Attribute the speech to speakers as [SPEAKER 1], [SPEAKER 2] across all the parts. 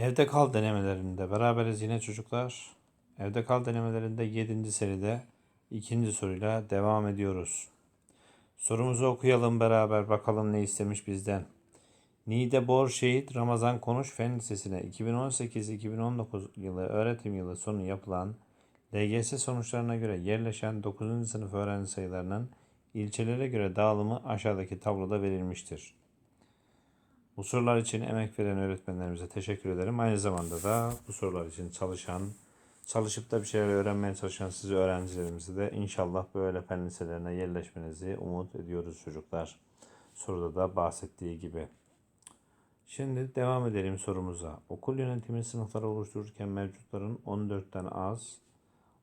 [SPEAKER 1] Evde kal denemelerinde beraberiz yine çocuklar. Evde kal denemelerinde 7. seride ikinci soruyla devam ediyoruz. Sorumuzu okuyalım beraber bakalım ne istemiş bizden. Nide Bor Şehit Ramazan Konuş Fen Lisesi'ne 2018-2019 yılı öğretim yılı sonu yapılan LGS sonuçlarına göre yerleşen 9. sınıf öğrenci sayılarının ilçelere göre dağılımı aşağıdaki tabloda verilmiştir. Bu sorular için emek veren öğretmenlerimize teşekkür ederim. Aynı zamanda da bu sorular için çalışan, çalışıp da bir şeyler öğrenmeye çalışan sizi öğrencilerimize de inşallah böyle fen liselerine yerleşmenizi umut ediyoruz çocuklar. Soruda da bahsettiği gibi. Şimdi devam edelim sorumuza. Okul yönetimi sınıfları oluştururken mevcutların 14'ten az,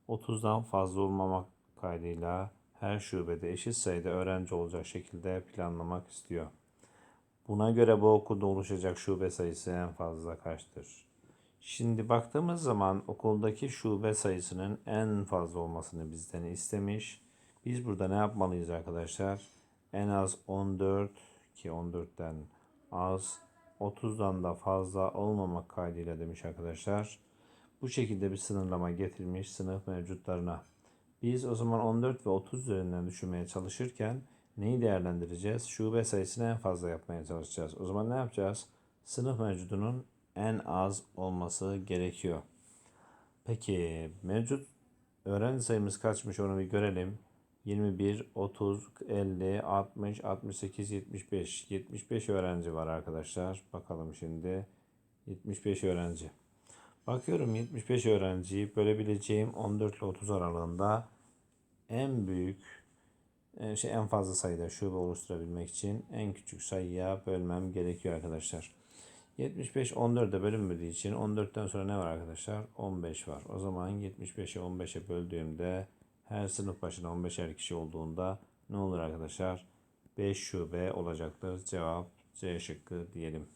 [SPEAKER 1] 30'dan fazla olmamak kaydıyla her şubede eşit sayıda öğrenci olacak şekilde planlamak istiyor. Buna göre bu okulda oluşacak şube sayısı en fazla kaçtır? Şimdi baktığımız zaman okuldaki şube sayısının en fazla olmasını bizden istemiş. Biz burada ne yapmalıyız arkadaşlar? En az 14 ki 14'ten az 30'dan da fazla olmamak kaydıyla demiş arkadaşlar. Bu şekilde bir sınırlama getirmiş sınıf mevcutlarına. Biz o zaman 14 ve 30 üzerinden düşünmeye çalışırken neyi değerlendireceğiz? Şube sayısını en fazla yapmaya çalışacağız. O zaman ne yapacağız? Sınıf mevcudunun en az olması gerekiyor. Peki mevcut öğrenci sayımız kaçmış onu bir görelim. 21, 30, 50, 60, 68, 75. 75 öğrenci var arkadaşlar. Bakalım şimdi. 75 öğrenci. Bakıyorum 75 öğrenciyi bölebileceğim 14 ile 30 aralığında en büyük şey en fazla sayıda şube oluşturabilmek için en küçük sayıya bölmem gerekiyor arkadaşlar. 75 14'e bölünmediği için 14'ten sonra ne var arkadaşlar? 15 var. O zaman 75'i 15'e böldüğümde her sınıf başına 15'er kişi olduğunda ne olur arkadaşlar? 5 şube olacaktır. Cevap C şıkkı diyelim.